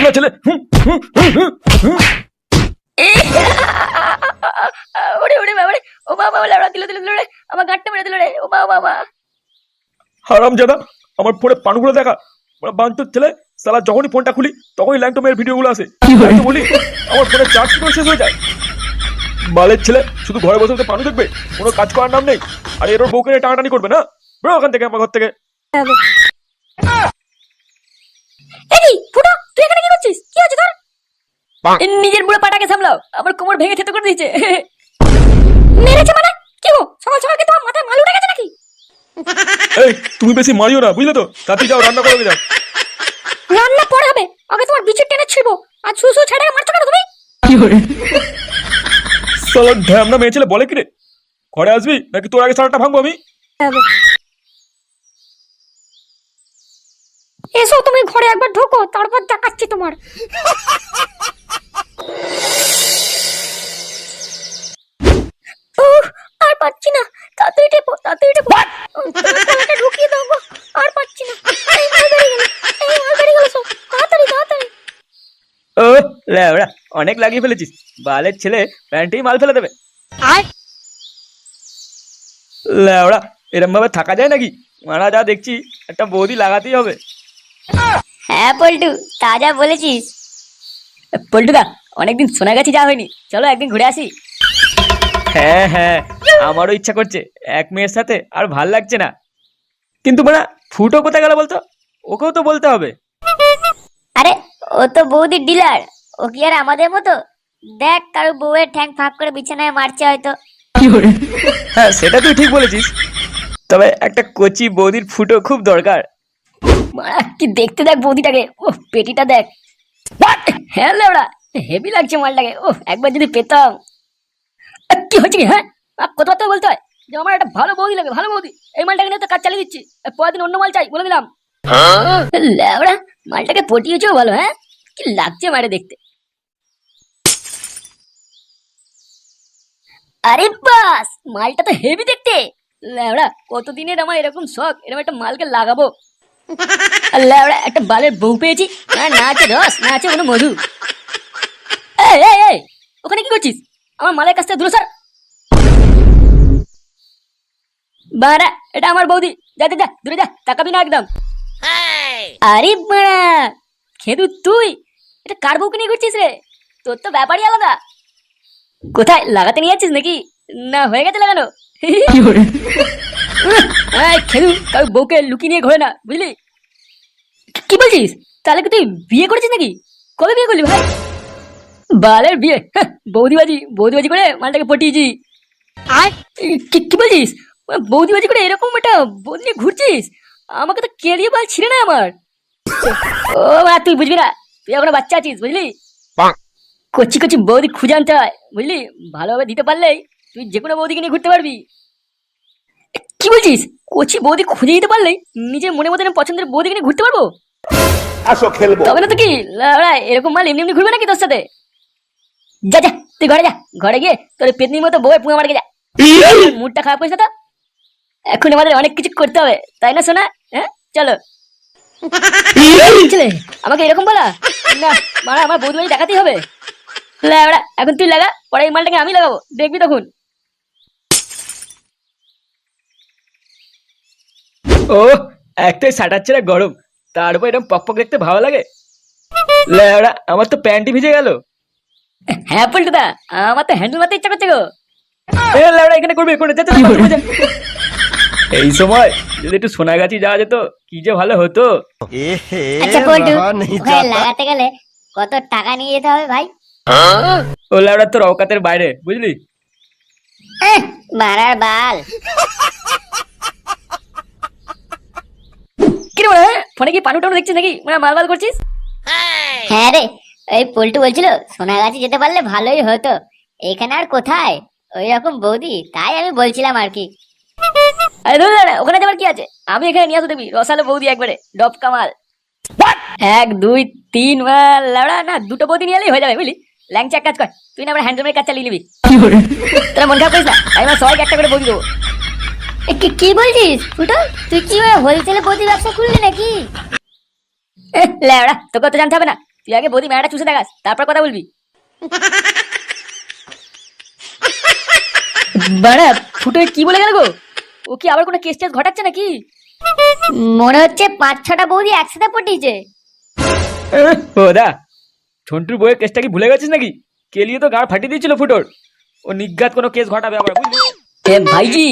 ঢাবলা ছেলে ওরে ওরে বাবা রে ও বাবা বাবা লাউড়া দিল দিল দিল রে। আমার গাঁটটা মেরে দিল রে। ও বাবা বাবা। হারাম জাদা আমার ফোনে পানগুলো দেখা। ওরা বাঞ্চুর ছেলে সালা যখনই ফোনটা খুলি তখনই ল্যাংটো মেয়ের ভিডিওগুলো আসে। বলি আমার ফোনে চার্জ করে শেষ হয়ে যায়। বালের ছেলে শুধু ঘরে বসে বসে পানু দেখবে কোনো কাজ করার নাম নেই। আর এর ওর বউকে টানাটানি করবে না? বেরো ওখান থেকে আমার ঘর থেকে। ফুটো! তুই এখানে কি করছিস? কি হচ্ছে তোর? নিজের বুড়ো পাটাকে সামলাও আমার কোমর ভেঙে থেতো করে দিয়েছে। মেরেছে মানে? কি গো সকাল সকাল কি তোমার মাথায় মাল উঠে গেছে নাকি? এই তুমি বেশি মারিও না বুঝলে তো? তাতে যাও রান্না করে যাও। রান্না পরে হবে আগে তোমার বিচুর টেনে ছিড়বো আর ছু ছু ছেড়ে মারছো কেন তুমি? কি সালা ঢ্যামনা মেয়ে ছেলে বলে কি রে? ঘরে আসবি নাকি তোর আগে সারাটা ভাঙবো আমি? এসো তুমি ঘরে একবার ঢোকো তারপর দেখাচ্ছি তোমার। আর পাচ্ছি না। তাড়াতাড়ি টেপো তাড়াতাড়ি টেপো। ঢুকিয়ে দাও আর পাচ্ছি না। ও ল্যাবড়া অনেক লাগিয়ে ফেলেছিস। বালের ছেলে প্যান্টেই মাল ফেলে দেবে। আর ল্যাবড়া এরম ভাবে থাকা যায় নাকি? মারা যা দেখছি একটা বৌদি লাগাতেই হবে। হ্যাঁ পল্টু তাজা বলেছিস। পল্টুদা অনেকদিন শোনা গেছি যা হয়নি। চলো একদিন ঘুরে আসি। হ্যাঁ হ্যাঁ আমারও ইচ্ছা করছে। এক মেয়ের সাথে আর ভালো লাগছে না। কিন্তু মানে ফুটো কোথায় গেল বলতো? ওকেও তো বলতে হবে। আরে ও তো বৌদির ডিলার। ও কি আর আমাদের মতো? দেখ কারও বউয়ের ঠ্যাং ফাঁক করে বিছানায় মারছে হয়তো। হ্যাঁ সেটা তুই ঠিক বলেছিস। তবে একটা কচি বৌদির ফুটো খুব দরকার। কি দেখতে দেখ বৌদিটাকে। ও পেটিটা দেখ। হ্যাঁ লেবড়া হেভি লাগছে মালটাকে। ও একবার যদি পেতাম। কি হচ্ছে হ্যাঁ? আ, কথাবার্তা বলতে হয়? যে আমার একটা ভালো বৌদি লাগে ভালো বৌদি। এই মালটাকে নিয়ে তো কাজ চালিয়ে দিচ্ছি। আর পরের দিন অন্য মাল চাই বলে দিলাম। লেবড়া মালটাকে পটিয়েছেও ভালো হ্যাঁ? কি লাগছে মারে দেখতে। আরে বাস মালটা তো হেভি দেখতে। লেবড়া কতদিনের আমার এরকম শখ? এরকম একটা মালকে লাগাবো। আল্লাহ ওরা একটা বালের বউ পেয়েছি। না না আছে রস না আছে কোনো মধু। এই এই এই ওখানে কি করছিস? আমার মালের কাছ থেকে দূরে সর। বাড়া এটা আমার বৌদি। যা দূরে যা তাকাবি না একদম। আরে বাড়া খেদু তুই। এটা কার বউকে নিয়ে ঘুরছিস রে? তোর তো ব্যাপারই আলাদা। কোথায় লাগাতে নিয়ে যাচ্ছিস নাকি? না হয়ে গেছে লাগানো। খেদু কারও বউকে লুকিয়ে নিয়ে ঘোরে না বুঝলি? কি বলছিস? তাহলে কি তুই বিয়ে করেছিস নাকি? কবে বিয়ে করলি ভাই? বালের বিয়ে হ্যাঁ, বৌদিবাজি বৌদিবাজি করে মালটাকে পটিয়েছি। আর কি কি বলছিস? বৌদিবাজি করে এরকম একটা বৌদি নিয়ে ঘুরছিস? আমাকে তো কেড়িয়ে বাল ছিঁড়ে না আমার। ও মা তুই বুঝবি না তুই এখনও বাচ্চা আছিস বুঝলি? কচি কচি বৌদি খুঁজে আনতে হয় বুঝলি? ভালোভাবে দিতে পারলেই তুই যে কোনো বৌদিকে নিয়ে ঘুরতে পারবি। কি বলছিস? কচি বৌদি খুঁজে দিতে পারলে নিজের মনে মতো পছন্দের বৌদিকে নিয়ে ঘুরতে পারব? আসো খেলব। তবে না তো কি লাউড়া, এরকম মাল এমনি এমনি ঘুরবে নাকি তোর সাথে? যা যা তুই ঘরে যা ঘরে গিয়ে তোর পেতনির মতো বউয়ে পুঙা মারকে যা। মুডটা খারাপ করিস না তো? এখন আমাদের অনেক কিছু করতে হবে তাই না শোনা হ্যাঁ? চলো। ছেলে আমাকে এরকম বলা? না মারা আমার বৌদি বাড়ি দেখাতেই হবে। লাউড়া, এখন তুই লাগা পরে এই মালটাকে আমি লাগাবো দেখবি তখন। ও একটাই সাটার ছেড়ে গরম। তার উপর এরকম পক পক দেখতে ভালো লাগে। ল্যাবড়া আমার তো প্যান্টই ভিজে গেল। হ্যাঁ পল্টুদা আমার তো হ্যান্ডেল মারতে ইচ্ছা করছে গো। এ ল্যাবড়া এখানে করবে করে যা, যা, যা, যা, যা। এই সময় যদি একটু সোনাগাছি যাওয়া যেত কি যে ভালো হতো। আচ্ছা পল্টু ওখানে লাগাতে গেলে কত টাকা নিয়ে যেতে হবে ভাই? ও ল্যাবড়া তোর অকাতের বাইরে বুঝলি? মারার বাল কি রে বড়া, হ্যাঁ? ফোনে কি পানু টানু দেখছিস নাকি? মানে মালবাল করছিস? হ্যাঁ রে ওই পল্টু বলছিল সোনাগাছি যেতে পারলে ভালোই হতো। এখানে আর কোথায়? ওই রকম বৌদি তাই আমি বলছিলাম আর কি। আরে ধুর দাঁড়া, ওখানে যাবার কি আছে? আমি এখানে নিয়ে আসব দেখবি রসালো বৌদি একবারে ডব কামাল। এক দুই তিন মাল লাউড়া না দুটো বৌদি নিয়ে এলেই হয়ে যাবে বুঝলি? ল্যাংচা এক কাজ কর। তুই না আমার হ্যান্ডলুমের কাজ চালিয়ে নিবি। তোরা মন খারাপ করিস না আমি আমার সবাইকে একটা করে বৌদি দেবো। কি- কি বলছিস? ফুটো তুই কি হোলসেলে বৌদি ব্যবসা খুললি নাকি? এ, তোকে তো জানতে হবে না। তুই আগে বৌদি মেয়াটা চুষে দেখাস তারপর কথা বলবি। বাড়া ফুটো কি বলে গেল গো? ও কি আবার কোনো কেস টেস ঘটাচ্ছে নাকি? মনে হচ্ছে পাঁচ ছটা বৌদি একসাথে পটিয়েছে। ও দা ঝন্টুর বইয়ের কেসটা কি ভুলে গেছিস নাকি? কেলিয়ে তো গাড় ফাটিয়ে দিয়েছিল ফুটোর। ও নিজ্ঞাত কোনো কেস ঘটাবে আবার বুঝলি? ভাইজি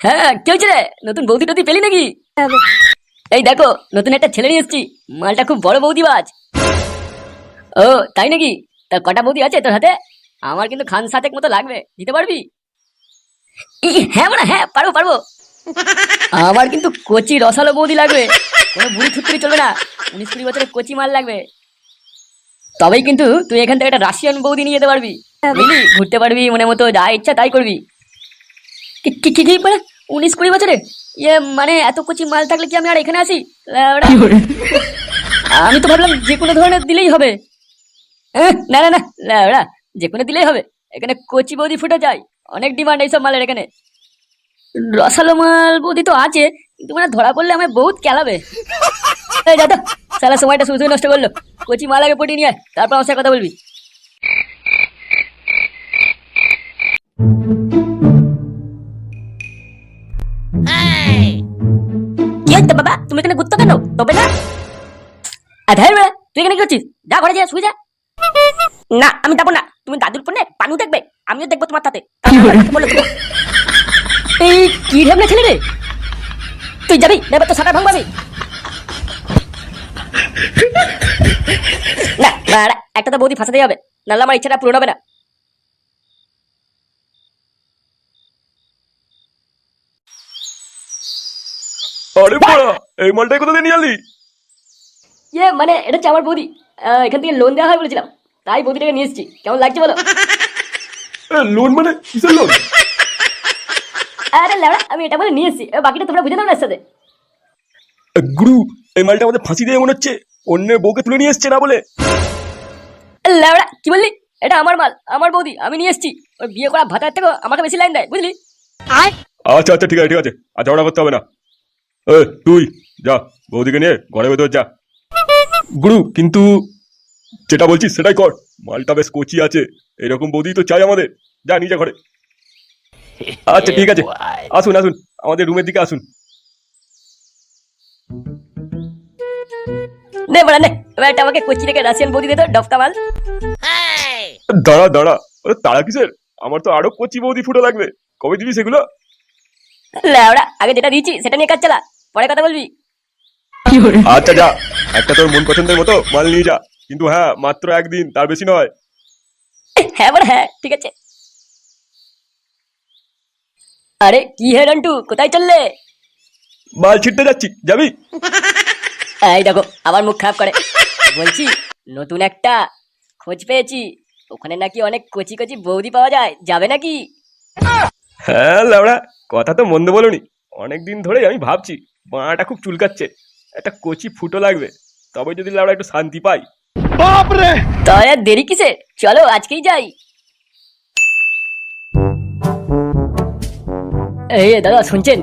হ্যাঁ কি হয়েছে রে? নতুন বৌদি টদি পেলি নাকি? এই দেখো, নতুন একটা ছেলে নিয়ে এসছি। মালটা খুব বড় বৌদি বাজ। ও, তাই নাকি? তা কটা বৌদি আছে তোর হাতে? আমার কিন্তু খান সাতেক মতো লাগবে। দিতে পারবি? হ্যাঁ মানে হ্যাঁ পারব পারব। আমার কিন্তু কচি রসালো বৌদি লাগবে। কোনো বুড়ি ছুটতে চলবে না। উনিশ কুড়ি বছরের কচি মাল লাগবে। তবেই কিন্তু তুই এখান থেকে একটা রাশিয়ান বৌদি নিয়ে যেতে পারবি। বুঝলি? ঘুরতে পারবি, মনের মতো যা ইচ্ছা তাই করবি। কি- কি মানে উনিশ কুড়ি বছরে ইয়ে মানে এত কচি মাল থাকলে কি আমি আর এখানে আসি। আমি তো ভাবলাম যে কোনো ধরনের দিলেই হবে। এহ, না না না ল্যাওড়া যে কোনো দিলেই হবে। এখানে কচি বৌদি ফুটে যায়। অনেক ডিমান্ড এইসব মালের এখানে। রসালো মাল বৌদি তো আছে কিন্তু মানে ধরা পড়লে আমায় বহুত কেলাবে। তো সালা সময়টা শুধু নষ্ট করল। কচি মাল আগে পটিয়ে নিয়ে তারপর আমার সাথে কথা বলবি। আধার বেড়া তুই এখানে কি করছিস? যা ঘরে যা শুয়ে যা। না আমি যাব না। তুমি দাদুর ফোনে পানু দেখবে আমিও দেখব তোমার তাতে এই কি ছেলে রে? তুই যাবি? এবার তো ভাঙবাবি না একটা তো বৌদি ফাঁসাতেই হবে। নাহলে আমার ইচ্ছাটা পূরণ হবে না। আরে বড়া এই মালটাই কোথা দিয়ে নিয়ে ইয়ে মানে এটা হচ্ছে আমার বৌদি। আহ, এখান থেকে লোন দেওয়া হয় বলেছিলাম। তাই বৌদিটাকে নিয়ে এসেছি। কেমন লাগছে বলো? লোন মানে কিসের লোন আরে লেবড়া আমি এটা বলে নিয়ে এসেছি। বাকিটা তোমরা বুঝে নাও না সাথে। গুরু এই মালটা আমাদের ফাঁসি দিয়ে মনে হচ্ছে। অন্যের বউকে তুলে নিয়ে এসছে না বলে? লেবড়া কি বললি? এটা আমার মাল আমার বৌদি আমি নিয়ে এসেছি। ওই বিয়ে করা ভাতার থেকে আমাকে বেশি লাইন দেয় বুঝলি? আচ্ছা আচ্ছা ঠিক আছে ঠিক আছে। আর ঝগড়া করতে হবে না। এ তুই যা বৌদিকে নিয়ে ঘরে ভেতর যা। গুরু কিন্তু যেটা বলছিস সেটাই কর। মালটা বেশ কচি আছে। এরকম বৌদি তো চাই আমাদের। যা নিজে ঘরে। আচ্ছা ঠিক আছে। আসুন আসুন। আমাদের রুমের দিকে আসুন। নে বড়া নে। এবার একটা আমাকে কোচি থেকে রাশিয়ান বৌদি দে তো ডফকা মাল। দাঁড়া দাঁড়া। ওরে তারা কিসের? আমার তো আরও কচি বৌদি ফুটো লাগবে। কবে দিবি সেগুলো? লেবড়া আগে যেটা দিয়েছি সেটা নিয়ে কাজ চালা। পরে কথা বলবি। আচ্ছা যা। একটা তোর মন পছন্দের মতো মাল নিয়ে যা। কিন্তু হ্যাঁ মাত্র একদিন তার বেশি নয়। হ্যাঁ বড়া হ্যাঁ ঠিক আছে। আরে কি হে রন্টু কোথায় চললে? মাল ছিটতে যাচ্ছি যাবি? এই দেখো আবার মুখ খারাপ করে। বলছি নতুন একটা খোঁজ পেয়েছি। ওখানে নাকি অনেক কচি কচি বৌদি পাওয়া যায়। যাবে নাকি? হ্যাঁ লাউড়া কথা তো মন্দ বলনি। অনেকদিন ধরেই আমি ভাবছি বাঁটা খুব চুলকাচ্ছে। একটা কচি ফুটো লাগবে। তবে যদি লাউড়া একটু শান্তি পাই। তাই আর দেরি কিসের? চলো আজকেই যাই। এই দাদা শুনছেন?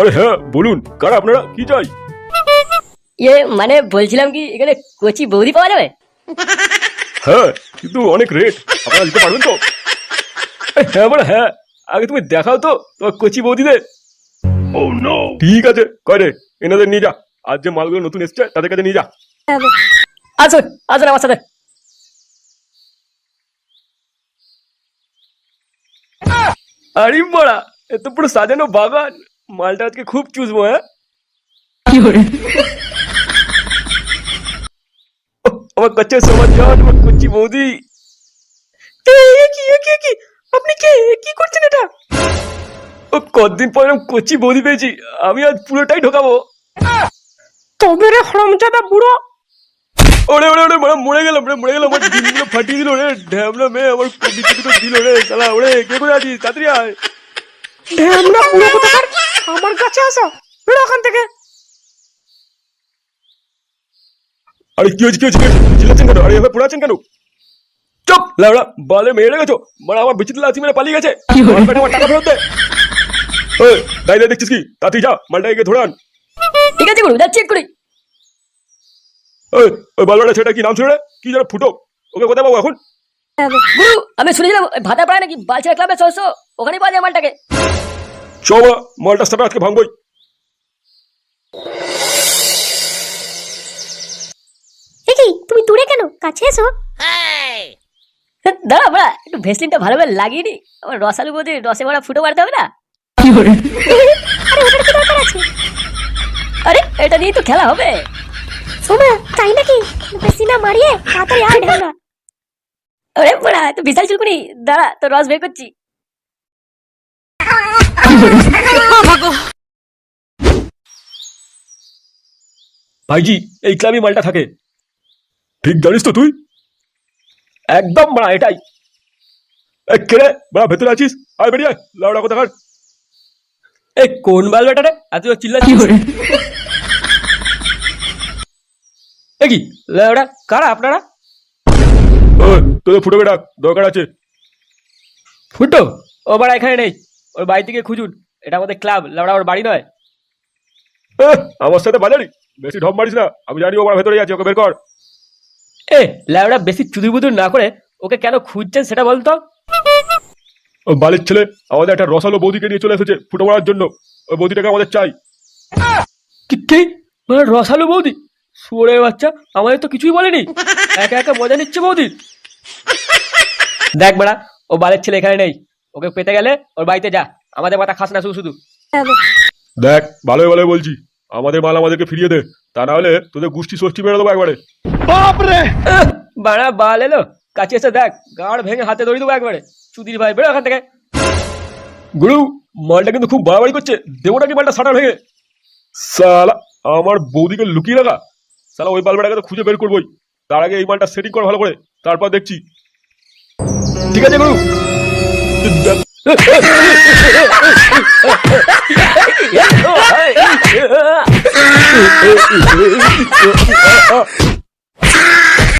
আরে হ্যাঁ বলুন কারা আপনারা? কি চাই? ইয়ে মানে বলছিলাম কি এখানে কচি বৌদি পাওয়া যাবে? হ্যাঁ কিন্তু অনেক রেট আপনারা দিতে পারবেন তো? এই হ্যাঁ মানে হ্যাঁ। আগে তুমি দেখাও তো তোমার কচি বৌদিদের। ও নো ঠিক আছে কয় রে? এনাদের নিয়ে যা। আজ যে মালগুলো নতুন এসছে তাদের কাছে নিয়ে যা। আসুন আসুন আমার সাথে। আরে বড়া এ তো পুরো সাজানো বাগান। মালটা আজকে খুব চুষবো হ্যাঁ? আমার কাছে সমাজ যান আমার কচ্ছি বৌদি। কি কি কি? আপনি কে? কি করছেন এটা? ও কতদিন পর কচি বৌদি পেয়েছি আমি আজ পুরোটাই ঢোকাবো। তবে রে হরমজাদা বুড়ো ওরে ওরে ওরে মানে মরে গেলাম রে মরে গেলাম আমার দিনগুলো ফাটিয়ে দিল রে ঢ্যাবলা মেয়ে আমার বিচি দুটো দিল রে শালা ওরে কে করে আছিস তাড়াতাড়ি আয় ঢ্যাবলা বুড়ো কোথাকার আমার কাছে আসো বেরো ওখান থেকে। আরে কি হয়েছে কি হয়েছে? চিল্লাচ্ছেন কেন আরে এভাবে পড়ে কেন চুপ লাউড়া বালে মেরে গেছো মানে আমার বিচিত্র লাচি মেরে পালিয়ে গেছে আমার আমার টাকা ফেরত দে ওই দাঁড়িয়ে দেখছিস কি তাড়াতাড়ি যা মালটা গিয়ে ধরে আন ঠিক আছে গুরু যাচ্ছি এক্ষুনি। ওই ওই বালবাটা কি নাম? কি যেন ফুটো। ওকে কোথায় পাবো এখন? গুরু আমি শুনেছিলাম ভাতা পাড়ায় নাকি বালছেড়া ক্লাবে ওখানেই পাওয়া যায় মালটাকে। মালটা আজকে ভাঙবই। তুমি দূরে কেন? কাছে এসো। দাঁড়া বড়া একটু ভেসলিনটা ভালো করে লাগিয়ে নি। আমার রসালু রসে ভরা ফুটো মারতে হবে না? আরে ওটার কি দরকার আছে? আরে এটা নিয়ে তো খেলা হবে। সোমা তাই নাকি? বেশি না মারিয়ে তাড়াতাড়ি আয় ঢাঙ্গা আরে বড়া তো বিশাল চুলকুনি। দাঁড়া তো রস বের করছি। ভাইজি এই ক্লাবই মালটা থাকে। ঠিক জানিস তো তুই? একদম বড়া এটাই। এ, কে রে? বড়া ভেতরে আছিস? আয় বেরিয়ে লাউডা কোথাকার? এই কোন বালবাটা রে? এত চিল্লাচ্ছিস? এ কি? লাউডা কারা আপনারা? তোদের ফুটো বেটা দরকার আছে। ফুটো? ও বাড়া এখানে নেই। ওর বাড়ি থেকে খুঁজুন। এটা আমাদের ক্লাব লাউডা ওর বাড়ি নয়। আমার সাথে বাজারি বেশি ঢপ মারিস না আমি জানি ও আমার ভেতরেই আছে ওকে বের কর। এ ল্যাবড়া বেশি চুদুর বুদুর না করে ওকে কেন খুঁজছেন সেটা বলতো ও বালির ছেলে আমাদের একটা রসালো বৌদিকে নিয়ে চলে এসেছে ফুটো মারার জন্য। ওই বৌদিটাকে আমাদের চাই। কি কি? মানে রসালো বৌদি? শুয়োরের বাচ্চা আমাদের তো কিছুই বলেনি। একা একা মজা নিচ্ছে বৌদি। দেখ বেড়া ও বালের ছেলে এখানে নেই। ওকে পেতে গেলে ওর বাড়িতে যা। আমাদের মাথা খাস না শুধু শুধু। দেখ ভালোই ভালোই বলছি। আমাদের মাল আমাদেরকে ফিরিয়ে দে। তা না হলে তোদের গোষ্ঠী ষষ্ঠী মেরে দেবো একবারে বাড়া বাল এলো। কাছে এসে দেখ গাড় ভেঙে হাতে ধরে দেবো একবারে। চুদির ভাই বেরো এখান থেকে। গুরু মালটা কিন্তু খুব বাড়াবাড়ি করছে। দেবো নাকি মালটা সাটা ভেঙে? সালা আমার বৌদিকে লুকিয়ে রাখা। সালা ওই বাল্বটাকে তো খুঁজে বের করবোই তার আগে এই মালটা সেটিং কর ভালো করে তারপর দেখছি ঠিক আছে গুরু